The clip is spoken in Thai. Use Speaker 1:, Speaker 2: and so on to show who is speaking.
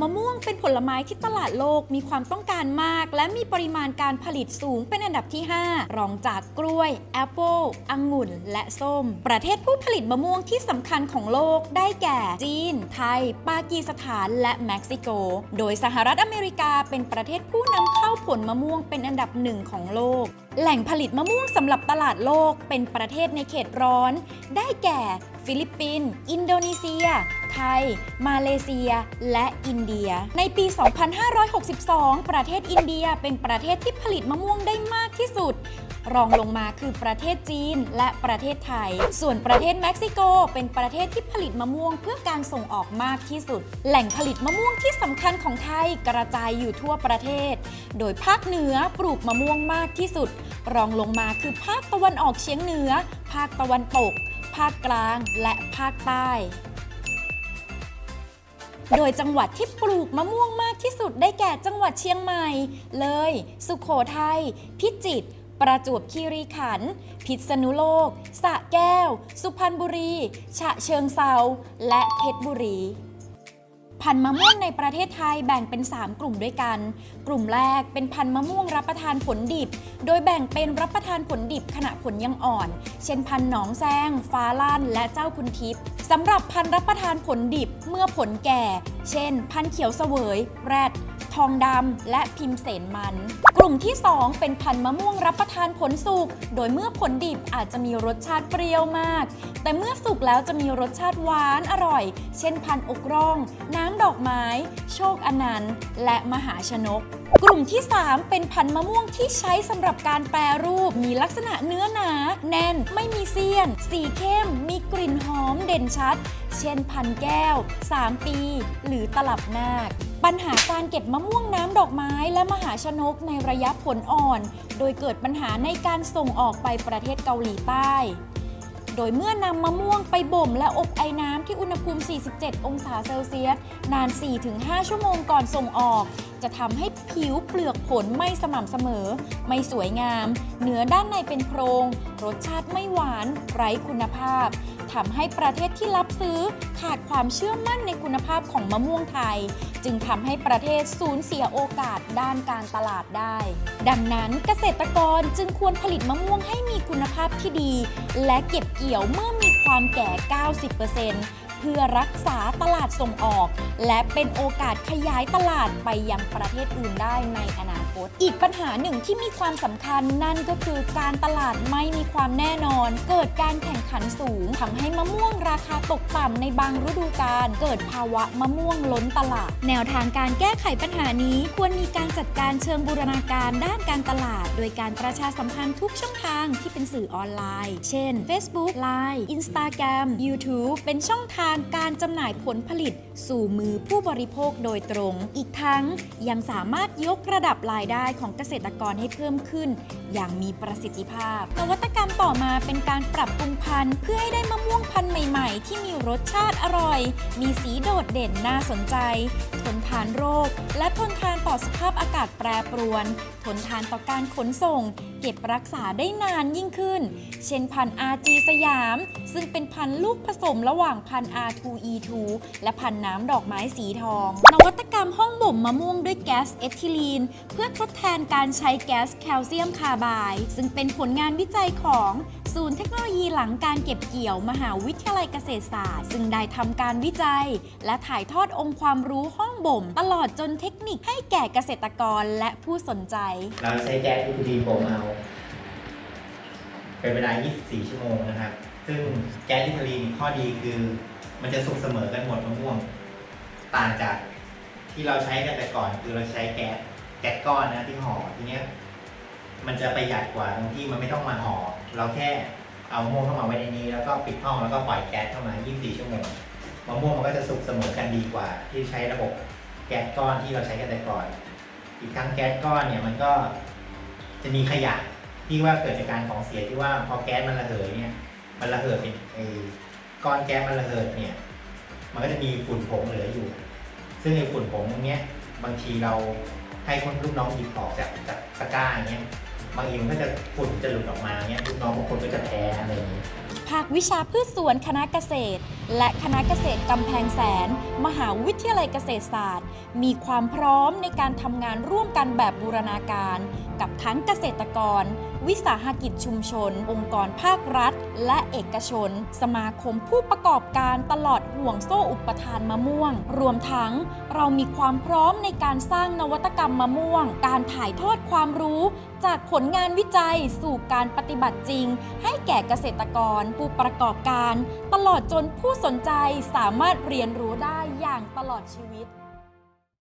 Speaker 1: มะม่วงเป็นผลไม้ที่ตลาดโลกมีความต้องการมาก และมีปริมาณการผลิตสูงเป็นอันดับที่ 5 รองจากกล้วย แอปเปิลองุ่น และส้ม ประเทศผู้ผลิตมะม่วงที่สำคัญของโลกได้แก่ จีน ไทย ปากีสถาน และเม็กซิโก โดยสหรัฐอเมริกาเป็นประเทศผู้นำเข้าผลมะม่วงเป็นอันดับหนึ่งของโลก แหล่งผลิตมะม่วงสำหรับตลาดโลกเป็นประเทศในเขตร้อน ได้แก่ ฟิลิปปินส์ อินโดนีเซีย ไทย มาเลเซีย และอินเดีย ในปี 2562 ประเทศอินเดียเป็นประเทศที่ผลิตมะม่วงได้มากที่สุด รองลงมาคือประเทศจีนและประเทศไทย ส่วนประเทศเม็กซิโก เป็นประเทศที่ผลิตมะม่วงเพื่อการส่งออกมากที่สุด แหล่งผลิตมะม่วงที่สำคัญของไทยกระจายอยู่ทั่วประเทศ โดยภาคเหนือปลูกมะม่วงมากที่สุด รองลงมาคือภาคตะวันออกเฉียงเหนือ ภาคตะวันตกภาคกลางและภาคใต้ โดยจังหวัดที่ปลูกมะม่วงมากที่สุดได้แก่จังหวัดเชียงใหม่ เลย สุขโขทัย พิจิตร ประจวบคีรีขันธ์ พิษณุโลกสระแก้ว สุพรรณบุรี ฉะเชิงเซา และเพชรบุรี พันธุ์มะม่วงในประเทศไทยแบ่งเป็น 3 กลุ่มด้วยกัน กลุ่มแรกเป็นพันธุ์มะม่วงรับประทานผลดิบ โดยแบ่งเป็นรับประทานผลดิบขณะผลยังอ่อน เช่นพันธุ์หนองแซง ฟ้าลั่น และเจ้าคุณทิพย์สำหรับพันธุ์รับประทานผลดิบเมื่อผลแก่ เช่น พันธุ์เขียวเสวย แรดทองดำและพิมเสนมัน กลุ่มที่ 2 เป็นพันธุ์มะม่วงรับประทานผลสุก โดยเมื่อผลดิบอาจจะมีรสชาติเปรี้ยวมาก แต่เมื่อสุกแล้วจะมีรสชาติหวานอร่อย เช่นพันธุ์อกร่อง น้ำดอกไม้ โชคอนันต์ และมหาชนก กลุ่มที่ 3 เป็นพันธุ์มะม่วงที่ใช้สำหรับการแปรรูป มีลักษณะเนื้อหนา แน่น ไม่มีเสี้ยน สีเข้ม มีกลิ่นหอมเด่นชัด เช่นพันธ์แก้ว 3 ปี หรือตลับนาคปัญหาการเก็บมะม่วงน้ำดอกไม้และมหาชนกในระยะผลอ่อน โดยเกิดปัญหาในการส่งออกไปประเทศเกาหลีใต้ โดยเมื่อนำมะม่วงไปบ่มและอบไอ้น้ำที่อุณหภูมิ 47 องศาเซลเซียส นาน 4-5 ชั่วโมงก่อนส่งออก จะทำให้ผิวเปลือกผลไม่สม่ำเสมอ ไม่สวยงาม เนื้อด้านในเป็นโพรง รสชาติไม่หวาน ไร้คุณภาพทำให้ประเทศที่รับซื้อขาดความเชื่อมั่นในคุณภาพของมะม่วงไทย จึงทำให้ประเทศสูญเสียโอกาสด้านการตลาดได้ ดังนั้นเกษตรกรจึงควรผลิตมะม่วงให้มีคุณภาพที่ดี และเก็บเกี่ยวเมื่อมีความแก่ 90%เพื่อรักษาตลาดส่งออก และเป็นโอกาสขยายตลาดไปยังประเทศอื่นได้ในอนาคต อีกปัญหาหนึ่งที่มีความสำคัญนั่นก็คือการตลาดไม่มีความแน่นอน เกิดการแข่งขันสูงทำให้มะม่วงราคาตกต่ำในบางฤดูกาลเกิดภาวะมะม่วงล้นตลาด แนวทางการแก้ไขปัญหานี้ควรมีการจัดการเชิงบูรณาการด้านการตลาด โดยการประชาสัมพันธ์ทุกช่องทางที่เป็นสื่อออนไลน์ เช่น Facebook Line Instagram YouTube เป็นช่องทางการจำหน่ายผลผลิต สู่มือผู้บริโภคโดยตรง อีกทั้งยังสามารถยกระดับรายได้ของเกษตรกรให้เพิ่มขึ้น อย่างมีประสิทธิภาพ นวัตกรรมต่อมาเป็นการปรับปรุงพันธุ์เพื่อให้ได้มะม่วงพันธุ์ใหม่ๆ ที่มีรสชาติอร่อย มีสีโดดเด่นน่าสนใจ ทนทานโรค และทนทานต่อสภาพอากาศแปรปรวน ทนทานต่อการขนส่ง เก็บรักษาได้นานยิ่งขึ้น เช่นพันธุ์ RG สยาม ซึ่งเป็นพันธุ์ลูกผสมระหว่างพันธุ์ R2E2 และพันธุ์น้ำดอกไม้สีทอง นวัตกรรมห้องบ่มมะม่วงด้วยแก๊สเอทิลีน เพื่อทดแทนการใช้แก๊สแคลเซียมคาร์ไบด์ซึ่งเป็นผลงานวิจัยของศูนย์เทคโนโลยีหลังการเก็บเกี่ยวมหาวิทยาลัยเกษตรศาสตร์ ซึ่งได้ทำการวิจัย และถ่ายทอดองค์ความรู้ห้องบ่ม ตลอดจนเทคนิคให้แก่เกษตรกรและผู้สนใจ
Speaker 2: เราใช้แก๊ส LPG บ่มเอา เป็นเวลา 24 ชั่วโมงนะครับ ซึ่งแก๊สลิทารีนข้อดีคือมันจะสุกเสมอกันหมดมะม่วง ต่างจากที่เราใช้กันแต่ก่อนคือเราใช้แก๊ส แก๊สก้อนนะที่ห่อทีเนี้ยมันจะประหยัดกว่าตรงที่มันไม่ต้องมาห่อเราแค่เอามะม่วงเข้ามาไว้ในนี้ แล้วก็ปิดห้องแล้วก็ปล่อยแก๊สเข้ามา 24 ชั่วโมงมะม่วงมันก็จะสุกเสมอกันดีกว่า ที่ใช้ระบบแก๊สก้อนที่เราใช้กันแต่ก่อน อีกทั้งแก๊สก้อนเนี่ยมันก็จะมีขยะที่ว่าเกิดจากการของเสียที่ว่าพอแก๊สมันระเหยเนี่ย มันระเหิดเป็นไอ้ก้อนแก๊สมันระเหิดเนี่ย มันก็จะมีฝุ่นผงเหลืออยู่ ซึ่งไอ้ฝุ่นผงตรงเนี้ยบางทีเรา ให้คนลูกน้องหยิบออกจากจากตะกร้าอย่างเงี้ยบางทีมันก็จะฝุ่นจะหลุดออกมาเงี้ยลูกน้องบางคนก็จะแพ้อะไรอย่างเงี้ย
Speaker 1: ภาควิชาพืชสวนคณะเกษตร และคณะเกษตรกำแพงแสน มหาวิทยาลัยเกษตรศาสตร์ มีความพร้อมในการทำงานร่วมกันแบบบูรณาการ กับทั้งเกษตรกร วิสาหกิจชุมชน องค์กรภาครัฐ และเอกชน สมาคมผู้ประกอบการตลอดห่วงโซ่อุปทานมะม่วง รวมทั้งเรามีความพร้อมในการสร้างนวัตกรรมมะม่วง การถ่ายทอดความรู้ จากผลงานวิจัยสู่การปฏิบัติจริง ให้แก่เกษตรกร ผู้ประกอบการ ตลอดจนผู้สนใจสามารถเรียนรู้ได้อย่างตลอดชีวิต